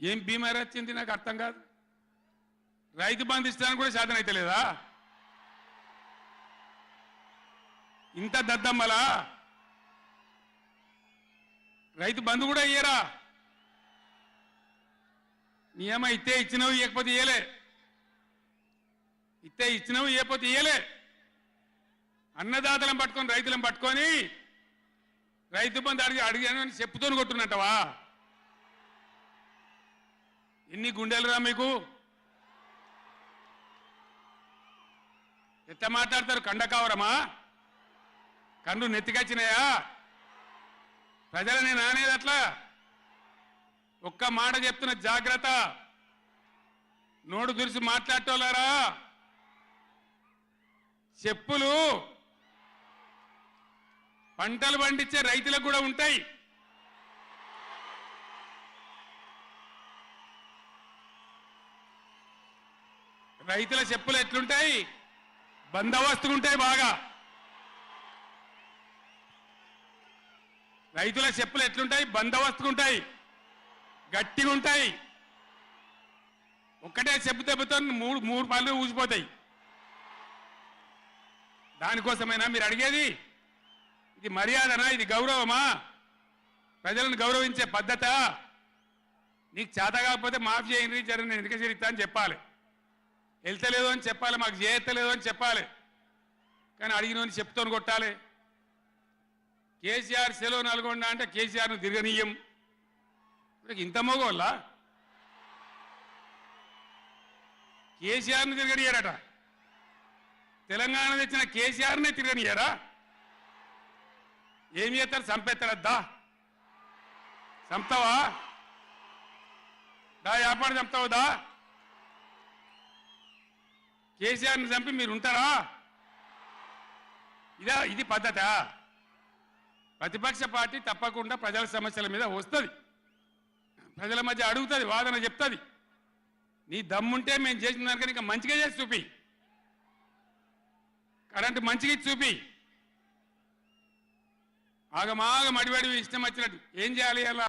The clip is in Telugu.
ఏం బీమా వచ్చింది నాకు అర్థం కాదు. రైతు బంధు ఇస్తానికి కూడా సాధన అయితే లేదా ఇంత దద్దమ్మలా? రైతు బంధు కూడా ఇయ్యరా? నియమ ఇస్తే ఇచ్చినవి ఇవ్వకపోతే ఇయ్యలే. ఇస్తే ఇచ్చినవి ఇవ్వకపోతే ఇయ్యలే. అన్నదాతలను పట్టుకొని రైతులను పట్టుకొని రైతు బంధు అడిగి అడిగాను అని చెప్పుతోని కొట్టున్నట్టవా ఎన్ని గుండెలురా మీకు? ఎట్లా మాట్లాడతారు? కండకావరమా కండు నెత్తికొచ్చినాయా? ప్రజలని నానేది అట్లా ఒక్క మాట చెప్తున్న జాగ్రత్త. నోడు దురిసి మాట్లాడటోలారా చెప్పులు పంటలు పండించే రైతులకు కూడా ఉంటాయి. రైతుల చెప్పులు ఎట్లుంటాయి? బందోబస్తుగా ఉంటాయి బాగా. రైతుల చెప్పులు ఎట్లుంటాయి? బందోబస్తుగా ఉంటాయి గట్టిగా ఉంటాయి ఒక్కటే చెప్పు దెబ్బతో మూడు మూడు పళ్ళు ఊసిపోతాయి. దానికోసమైనా మీరు అడిగేది? ఇది మర్యాదనా? ఇది గౌరవమా? ప్రజలను గౌరవించే పద్ధత? నీకు చేత కాకపోతే మాఫ్ చేయండి జరిగిన నేను ఎందుకు అని చెప్పాలి. వెళ్తలేదు అని చెప్పాలి మాకు చేయత్తలేదు అని చెప్పాలి. కానీ అడిగిన చెప్తోని కొట్టాలి. కేసీఆర్ సెలవు నల్గొండ అంటే కేసీఆర్ను తిరగనీయం. ఇప్పుడు ఇంత మోగోళ్ళ? కేసీఆర్ను తిరగనీయారట. తెలంగాణ తెచ్చిన కేసీఆర్నే తిరగనియరా? ఏం చేస్తారు? చంపేస్తాడద్దా? చంపుతావా? దా వ్యాపారం చంపుతావుదా కేసీఆర్ని చంపి మీరు ఉంటారా ఇదా ఇది పద్ధత? ప్రతిపక్ష పార్టీ తప్పకుండా ప్రజల సమస్యల మీద వస్తుంది. ప్రజల మధ్య అడుగుతుంది వాదన చెప్తుంది. నీ దమ్ముంటే మేము చేసిన దానికని ఇంకా మంచిగా చేసి చూపి. కరెంటు మంచిగా చూపి. ఆగమాగం అడివడివి ఇష్టం వచ్చినట్టు. ఏం చేయాలి అలా?